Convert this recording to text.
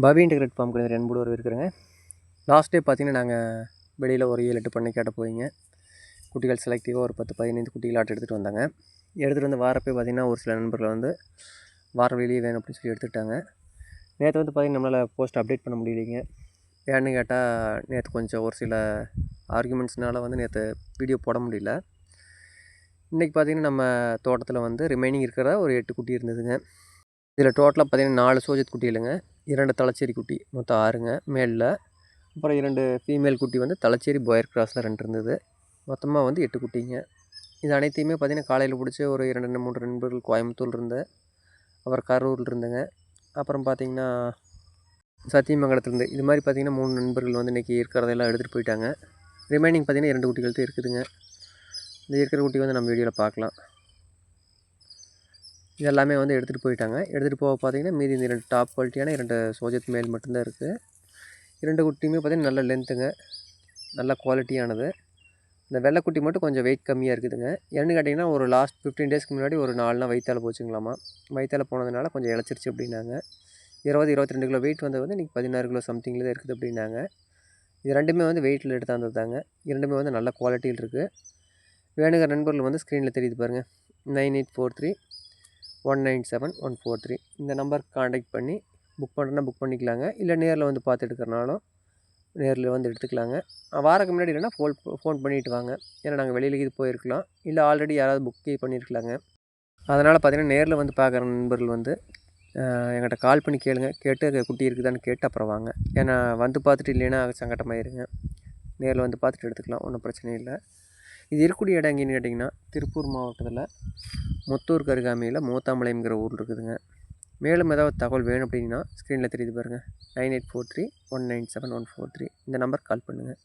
பவி integrate form கிடையாது ரெண்டு ஒரு இருக்கிறேங்க. லாஸ்ட் டே பார்த்தீங்கன்னா நாங்கள் வெளியில் ஒரு ஏழு எட்டு பண்ணி கேட்ட போயிங்க. குட்டிகள் செலக்டிவாக ஒரு பத்து பதினைந்து குட்டிகள் ஆட்டு எடுத்துகிட்டு வந்தாங்க. எடுத்துகிட்டு வந்து வாரப்போ பார்த்திங்கன்னா ஒரு சில நண்பர்கள் வந்து வாரம் வெளியே வேணும் அப்படின்னு சொல்லி எடுத்துக்கிட்டாங்க நேற்று வந்து பார்த்திங்கன்னா நம்மளால் போஸ்ட் அப்டேட் பண்ண முடியலைங்க. ஏன்னு கேட்டால் நேற்று கொஞ்சம் ஒரு சில ஆர்குமெண்ட்ஸ்னால் வந்து நேற்று வீடியோ போட முடியல. இன்றைக்கி பார்த்திங்கன்னா நம்ம தோட்டத்தில் வந்து ரிமைனிங் இருக்கிற ஒரு எட்டு குட்டி இருந்ததுங்க. இதில் டோட்டலாக பார்த்திங்கன்னா நாலு சோஜத் குட்டி இல்லைங்க இரண்டு தலைச்சேரி குட்டி மொத்தம் ஆறுங்க மேலில். அப்புறம் இரண்டு ஃபீமேல் குட்டி வந்து தலைச்சேரி பாயர் கிராஸில் ரெண்டு இருந்தது. மொத்தமாக வந்து எட்டு குட்டிங்க. இது அனைத்தையுமே பார்த்திங்கன்னா காலையில் பிடிச்ச ஒரு இரண்டு மூன்று நண்பர்கள் கோயம்புத்தூர் இருந்தேன் அப்புறம் கரூரில் இருந்தேங்க. அப்புறம் பார்த்திங்கன்னா சத்தியமங்கலத்துலேருந்து இது மாதிரி பார்த்திங்கன்னா மூணு நண்பர்கள் வந்து இன்றைக்கி இருக்கிறதெல்லாம் எடுத்துகிட்டு போயிட்டாங்க. ரிமைனிங் பார்த்திங்கன்னா இரண்டு குட்டிகள் தான் இருக்குதுங்க. இந்த இருக்கிற குட்டி வந்து நம்ம வீடியோவில் பார்க்கலாம் இது எல்லாமே வந்து எடுத்துகிட்டு போயிட்டாங்க. எடுத்துகிட்டு போக பார்த்தீங்கன்னா மீதி இந்த ரெண்டு டாப் குவாலிட்டியான இரண்டு சோஜத் மேல் மட்டும்தான் இருக்குது இரண்டு குட்டியுமே பார்த்திங்கன்னா நல்ல லென்த்துங்க நல்ல குவாலிட்டியானது இந்த வெள்ளைக்குட்டி மட்டும் கொஞ்சம் வெயிட் கம்மியாக இருக்குதுங்க. என்னென்னு கேட்டிங்கன்னா ஒரு லாஸ்ட் ஃபிஃப்டீன் டேஸ்க்கு முன்னாடி ஒரு நாலு நாள் வயிற்றால போச்சுங்களாமா. வயிற்றால போனதுனால கொஞ்சம் இழைச்சிருச்சு அப்படின்னாங்க. இருபது இருபத்தி ரெண்டு கிலோ வெயிட் வந்தது வந்து இன்றைக்கி பதினாறு கிலோ சம்திங்கில் தான் இருக்குது அப்படின்னாங்க. இது ரெண்டுமே வந்து வெயிட்டில் எடுத்து வந்ததுதாங்க இரண்டுமே வந்து நல்ல குவாலிட்டியில் இருக்குது வேணுங்கிற நண்பர்கள் வந்து ஸ்க்ரீனில் தெரியுது பாருங்கள் nine eight four three one nine seven one four three இந்த நம்பருக்கு காண்டாக்ட் பண்ணி புக் பண்ணுறேன்னா புக் பண்ணிக்கலாங்க. இல்லை நேரில் வந்து பார்த்து எடுக்கிறனாலும் நேரில் வந்து எடுத்துக்கலாங்க. வாரக்கு முன்னாடி இல்லைன்னா ஃபோன் ஃபோன் பண்ணிவிட்டு வாங்க. ஏன்னா நாங்கள் வெளியில் இது போயிருக்கலாம். இல்லை ஆல்ரெடி யாராவது புக்கே பண்ணியிருக்கலாங்க. அதனால் பார்த்தீங்கன்னா நேரில் வந்து பார்க்குற நண்பர்கள் வந்து எங்கிட்ட கால் பண்ணி கேளுங்க. கேட்டு குட்டி இருக்குதான்னு கேட்டு அப்புறம் வாங்க. ஏன்னா வந்து பார்த்துட்டு இல்லைன்னா சங்கட்டமாயிருங்க நேரில் வந்து பார்த்துட்டு எடுத்துக்கலாம். ஒன்றும் பிரச்சனை இல்லை. இது இருக்கக்கூடிய இடம் எங்கேன்னு கேட்டிங்கன்னா திருப்பூர் மாவட்டத்தில் முத்தூர் கருகாமையில் மூத்தாமலைங்கிற ஊர் இருக்குதுங்க. மேலும் ஏதாவது தகவல் வேணும் அப்படின்னா ஸ்க்ரீனில் தெரியுது பாருங்கள் nine eight four three one nine seven one four three இந்த நம்பருக்கு கால் பண்ணுங்கள்